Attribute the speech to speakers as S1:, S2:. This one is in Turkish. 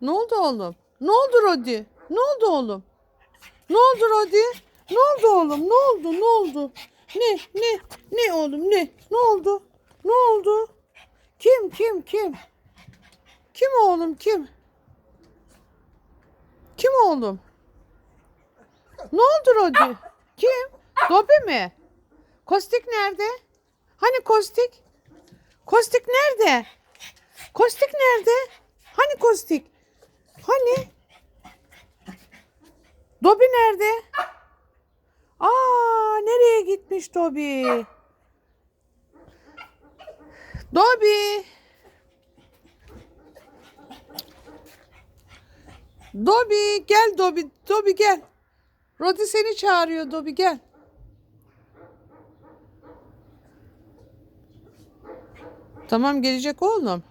S1: Ne oldu oğlum? Ne oldu Rodi? Ne oldu oğlum? Ne oldu Rodi? Ne oldu oğlum? Ne oldu? Ne oldu? Ne? Ne? Ne oğlum? Ne? Ne oldu? Ne oldu? Kim? Kim? Kim? Kim oğlum? Kim? Kim oğlum? Ne oldu Rodi? Kim? Dobi mi? Kostik nerede? Hani Kostik? Kostik nerede? Kostik nerede? Hani Kostik? Hani? Dobi nerede? Aa, nereye gitmiş Dobi? Dobi. Dobi gel Dobi. Dobi gel. Rodi seni çağırıyor Dobi gel. Tamam gelecek oğlum.